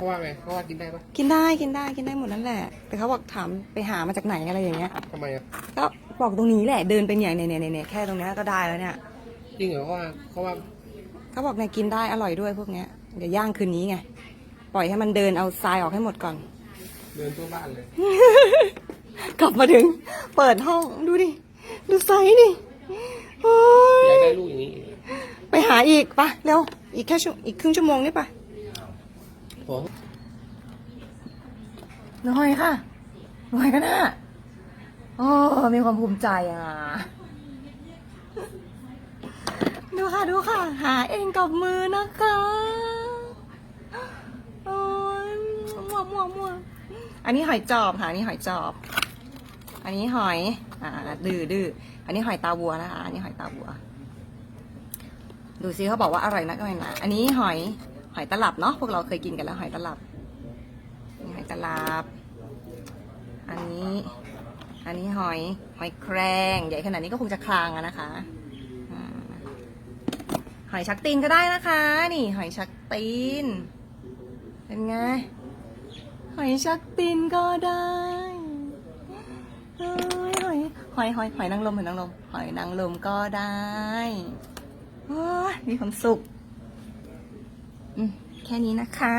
เขาว่าไงเขาว่ากินได้ปะกินได้กินได้กินได้หมดนั่นแหละ แต่เขาบอกถามไปหามาจากไหนอะไรอย่างเงี้ย ทำไมอะก็บอกตรงนี้แหละเดินไปเนี่ยเนี่ยเนี่ยเนี่ยแค่ตรงเนี้ยก็ได้แล้วเนี่ยจริงเหรอเขาว่าเขาว่าเขาบอกเนี่ยกินได้อร่อยด้วยพวกเนี้ยเดี๋ยวย่างคืนนี้ไงปล่อยให้มันเดินเอาทรายออกให้หมดก่อน เดินทั่วบ้านเลยกลับมาถึง เปิดห้องดูดิดูไซส์ดิโอ้อยากยได้ลูกอย่างนี้ไปหาอีกปะเร็วอีกแค่ชั่วอีกครึ่งชั่วโมงนี่ปะ โอ้น้อยค่ะน้อยกันนะโอ้มีความภูมิใจอะ ดูค่ะดูค่ะ หาเองกับมือนะคะโอ้ยมัวมัวมัวอันนี้หอยจอบค่ะอันนี้หอยจอบ อันนี้หอย อ่า ดื้อดื้ออันนี้หอยตาวัวนะคะ อันนี้หอยตาวัว ดูซิเขาบอกว่าอร่อยนักอร่อยหนาอันนี้หอย หอยตลับเนาะพวกเราเคยกินกันแล้วหอยตลับนี่หอยตลับ อันนี้ อันนี้หอยหอยแครงใหญ่ขนาดนี้ก็คงจะคลางอะนะคะหอยชักตีนก็ได้นะคะ นี่ หอยชักตีน เป็นไง หอยชักตีนก็ได้เอ้ยหอยหอยหอยหอยนางรมหอยนางรมหอยนางรมก็ได้มีความสุข แค่นี้นะคะ